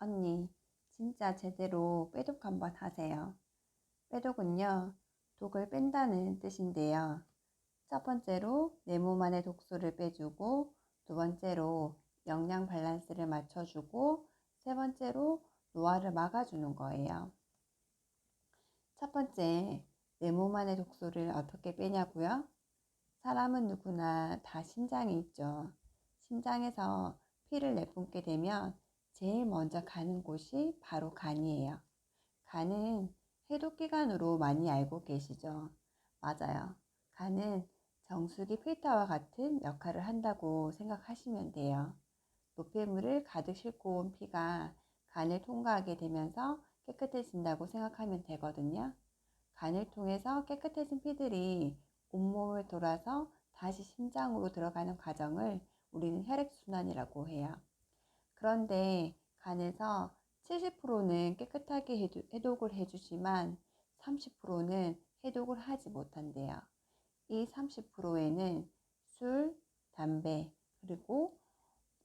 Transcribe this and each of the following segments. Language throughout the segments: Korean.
언니, 진짜 제대로 빼독 한번 하세요. 빼독은요, 독을 뺀다는 뜻인데요. 첫 번째로 내 몸 안의 독소를 빼주고, 두 번째로 영양 밸런스를 맞춰주고, 세 번째로 노화를 막아주는 거예요. 첫 번째, 내 몸 안의 독소를 어떻게 빼냐고요? 사람은 누구나 다 심장이 있죠. 심장에서 피를 내뿜게 되면 제일 먼저 가는 곳이 바로 간이에요. 간은 해독 기관으로 많이 알고 계시죠? 맞아요. 간은 정수기 필터와 같은 역할을 한다고 생각하시면 돼요. 노폐물을 가득 싣고 온 피가 간을 통과하게 되면서 깨끗해진다고 생각하면 되거든요. 간을 통해서 깨끗해진 피들이 온몸을 돌아서 다시 심장으로 들어가는 과정을 우리는 혈액순환이라고 해요. 그런데 간에서 70%는 깨끗하게 해독을 해주지만 30%는 해독을 하지 못한대요. 이 30%에는 술, 담배, 그리고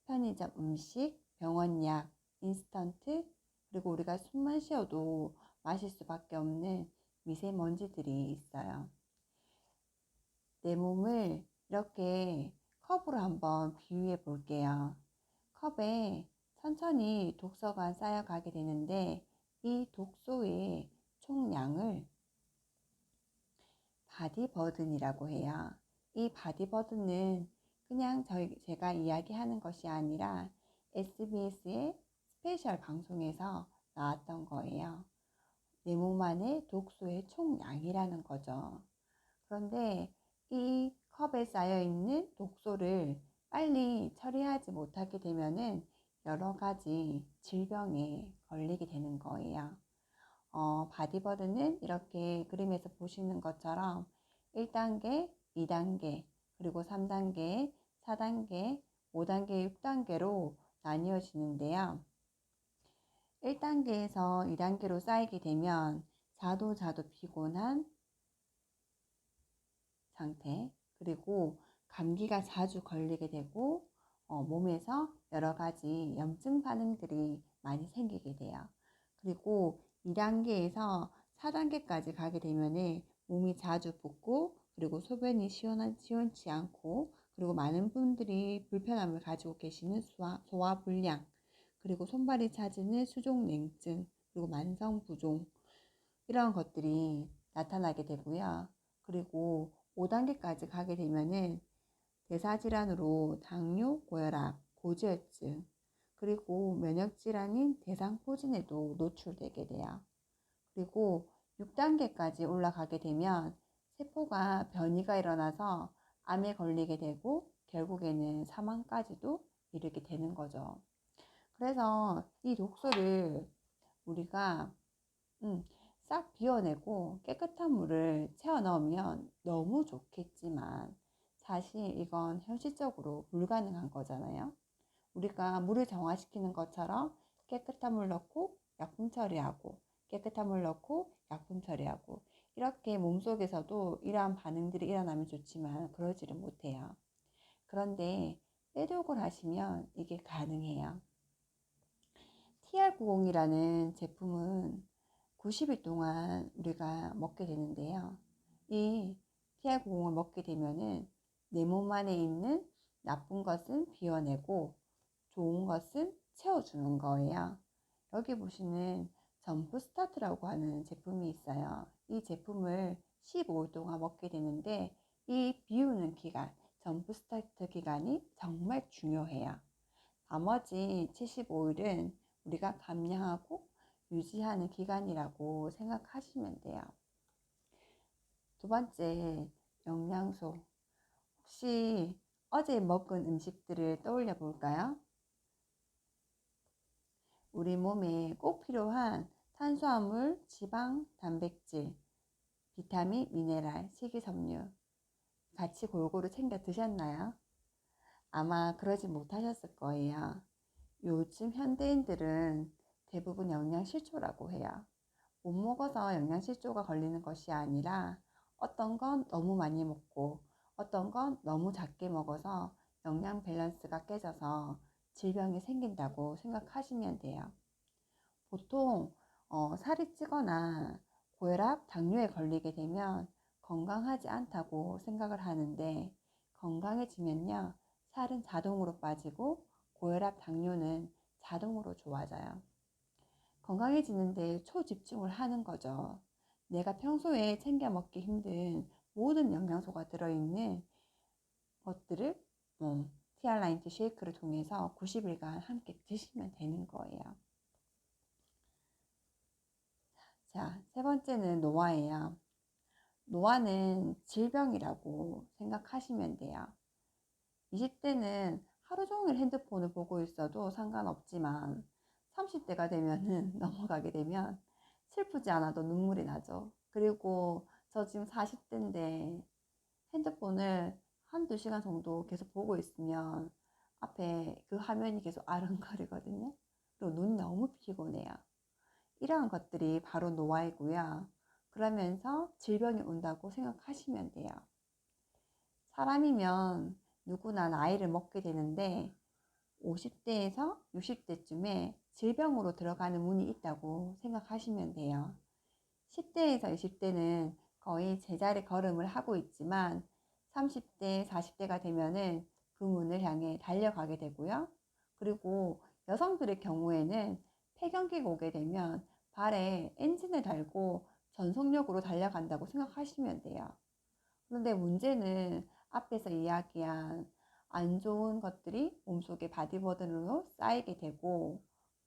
편의점 음식, 병원약, 인스턴트, 그리고 우리가 숨만 쉬어도 마실 수밖에 없는 미세먼지들이 있어요. 내 몸을 이렇게 컵으로 한번 비유해 볼게요. 컵에 천천히 독소가 쌓여가게 되는데 이 독소의 총량을 바디버든이라고 해요. 이 바디버든은 그냥 저희, 제가 이야기하는 것이 아니라 SBS의 스페셜 방송에서 나왔던 거예요. 내 몸 안에 독소의 총량이라는 거죠. 그런데 이 컵에 쌓여 있는 독소를 빨리 처리하지 못하게 되면은 여러 가지 질병에 걸리게 되는 거예요. 어, 바디버드는 이렇게 그림에서 보시는 것처럼 1단계, 2단계, 그리고 3단계, 4단계, 5단계, 6단계로 나뉘어지는데요. 1단계에서 2단계로 쌓이게 되면 자도 자도 피곤한 상태, 그리고 감기가 자주 걸리게 되고 어, 몸에서 여러 가지 염증 반응들이 많이 생기게 돼요. 그리고 2단계에서 4단계까지 가게 되면 몸이 자주 붓고 그리고 소변이 시원한, 시원치 않고 그리고 많은 분들이 불편함을 가지고 계시는 소화, 소화 불량 그리고 손발이 차지는 수족 냉증 그리고 만성 부종 이런 것들이 나타나게 되고요. 그리고 5단계까지 가게 되면은 대사질환으로 당뇨, 고혈압, 고지혈증, 그리고 면역질환인 대상포진에도 노출되게 돼요. 그리고 6단계까지 올라가게 되면 세포가 변이가 일어나서 암에 걸리게 되고 결국에는 사망까지도 이르게 되는 거죠. 그래서 이 독소를 우리가 음, 싹 비워내고 깨끗한 물을 채워 넣으면 너무 좋겠지만 사실 이건 현실적으로 불가능한 거잖아요. 우리가 물을 정화시키는 것처럼 깨끗한 물 넣고 약품 처리하고 깨끗한 물 넣고 약품 처리하고 이렇게 몸속에서도 이러한 반응들이 일어나면 좋지만 그러지를 못해요. 그런데 빼독을 하시면 이게 가능해요. TR90이라는 제품은 90일 동안 우리가 먹게 되는데요. 이 TR90을 먹게 되면은 내 몸 안에 있는 나쁜 것은 비워내고 좋은 것은 채워주는 거예요. 여기 보시는 점프 스타트라고 하는 제품이 있어요. 이 제품을 15일 동안 먹게 되는데 이 비우는 기간, 점프 스타트 기간이 정말 중요해요. 나머지 75일은 우리가 감량하고 유지하는 기간이라고 생각하시면 돼요. 두 번째, 영양소. 혹시 어제 먹은 음식들을 떠올려 볼까요? 우리 몸에 꼭 필요한 탄수화물, 지방, 단백질, 비타민, 미네랄, 식이섬유 같이 골고루 챙겨 드셨나요? 아마 그러지 못하셨을 거예요. 요즘 현대인들은 대부분 영양실조라고 해요. 못 먹어서 영양실조가 걸리는 것이 아니라 어떤 건 너무 많이 먹고 어떤 건 너무 작게 먹어서 영양 밸런스가 깨져서 질병이 생긴다고 생각하시면 돼요. 보통 어, 살이 찌거나 고혈압, 당뇨에 걸리게 되면 건강하지 않다고 생각을 하는데 건강해지면요. 살은 자동으로 빠지고 고혈압, 당뇨는 자동으로 좋아져요. 건강해지는데 초집중을 하는 거죠. 내가 평소에 챙겨 먹기 힘든 모든 영양소가 들어있는 것들을 음, 티알라인트 쉐이크를 통해서 90일간 함께 드시면 되는 거예요. 자, 세 번째는 노화예요. 노화는 질병이라고 생각하시면 돼요. 20대는 하루 종일 핸드폰을 보고 있어도 상관없지만 30대가 되면은 넘어가게 되면 슬프지 않아도 눈물이 나죠. 그리고 저 지금 40대인데 핸드폰을 한두 시간 정도 계속 보고 있으면 앞에 그 화면이 계속 아른거리거든요. 그리고 눈이 너무 피곤해요. 이러한 것들이 바로 노화이고요. 그러면서 질병이 온다고 생각하시면 돼요. 사람이면 누구나 나이를 먹게 되는데 50대에서 60대쯤에 질병으로 들어가는 문이 있다고 생각하시면 돼요. 10대에서 20대는 거의 제자리 걸음을 하고 있지만 30대, 40대가 되면은 그 문을 향해 달려가게 되고요. 그리고 여성들의 경우에는 폐경기가 오게 되면 발에 엔진을 달고 전속력으로 달려간다고 생각하시면 돼요. 그런데 문제는 앞에서 이야기한 안 좋은 것들이 몸속에 바디버든으로 쌓이게 되고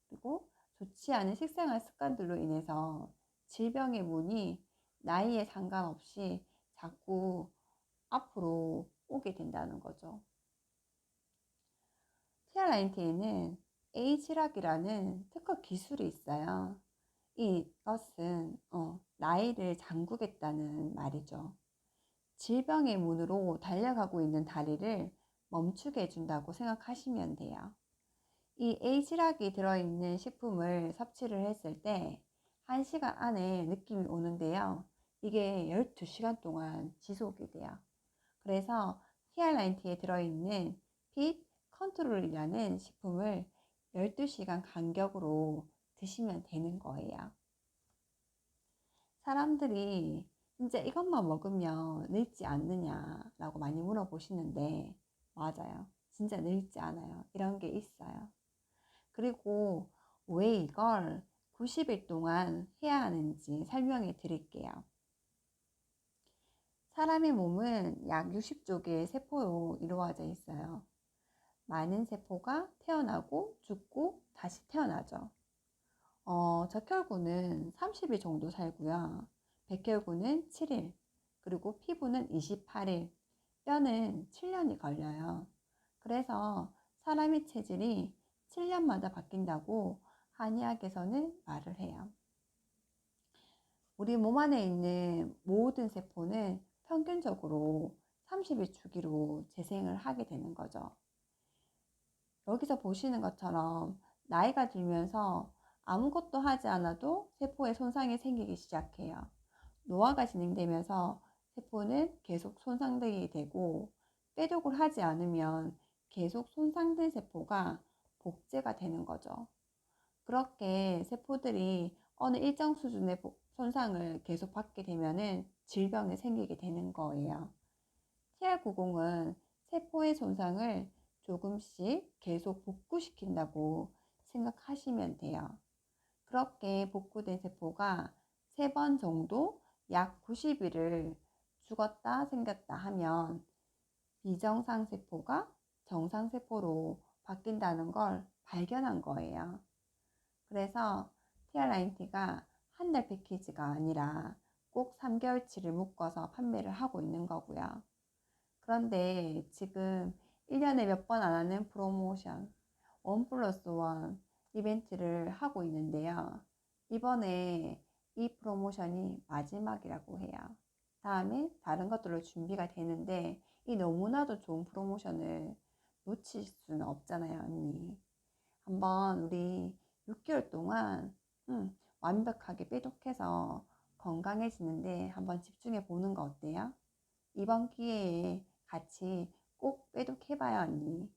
그리고 좋지 않은 식생활 습관들로 인해서 질병의 문이 나이에 상관없이 자꾸 앞으로 오게 된다는 거죠. 티알라인티에는 에이지락이라는 특허 기술이 있어요. 이것은 어, 나이를 잠그겠다는 말이죠. 질병의 문으로 달려가고 있는 다리를 멈추게 해준다고 생각하시면 돼요. 이 에이지락이 들어있는 식품을 섭취를 했을 때 1시간 안에 느낌이 오는데요. 이게 12시간 동안 지속이 돼요. 그래서 TR90에 들어있는 핏 컨트롤이라는 식품을 12시간 간격으로 드시면 되는 거예요. 사람들이 진짜 이것만 먹으면 늙지 않느냐라고 많이 물어보시는데 맞아요. 진짜 늙지 않아요. 이런 게 있어요. 그리고 왜 이걸 90일 동안 해야 하는지 설명해 드릴게요. 사람의 몸은 약 60조 의 세포로 이루어져 있어요. 많은 세포가 태어나고 죽고 다시 태어나죠. 어, 적혈구는 30일 정도 살고요. 백혈구는 7일, 그리고 피부는 28일, 뼈는 7년이 걸려요. 그래서 사람의 체질이 7년마다 바뀐다고 한의학에서는 말을 해요. 우리 몸 안에 있는 모든 세포는 평균적으로 30일 주기로 재생을 하게 되는 거죠. 여기서 보시는 것처럼 나이가 들면서 아무것도 하지 않아도 세포에 손상이 생기기 시작해요. 노화가 진행되면서 세포는 계속 손상되게 되고 빼독을 하지 않으면 계속 손상된 세포가 복제가 되는 거죠. 그렇게 세포들이 어느 일정 수준의 손상을 계속 받게 되면은 질병이 생기게 되는 거예요. TR90은 세포의 손상을 조금씩 계속 복구시킨다고 생각하시면 돼요. 그렇게 복구된 세포가 세번 정도 약 90일을 죽었다 생겼다 하면 비정상 세포가 정상 세포로 바뀐다는 걸 발견한 거예요. 그래서 TR90가 한 달 패키지가 아니라 꼭 3개월치를 묶어서 판매를 하고 있는 거고요. 그런데 지금 1년에 몇 번 안 하는 프로모션 원 플러스 원 이벤트를 하고 있는데요. 이번에 이 프로모션이 마지막이라고 해요. 다음에 다른 것들로 준비가 되는데 이 너무나도 좋은 프로모션을 놓칠 수는 없잖아요, 언니. 한번 우리 6개월 동안 음, 완벽하게 빼독해서 건강해지는데 한번 집중해 보는 거 어때요? 이번 기회에 같이 꼭 빼독해봐요, 언니.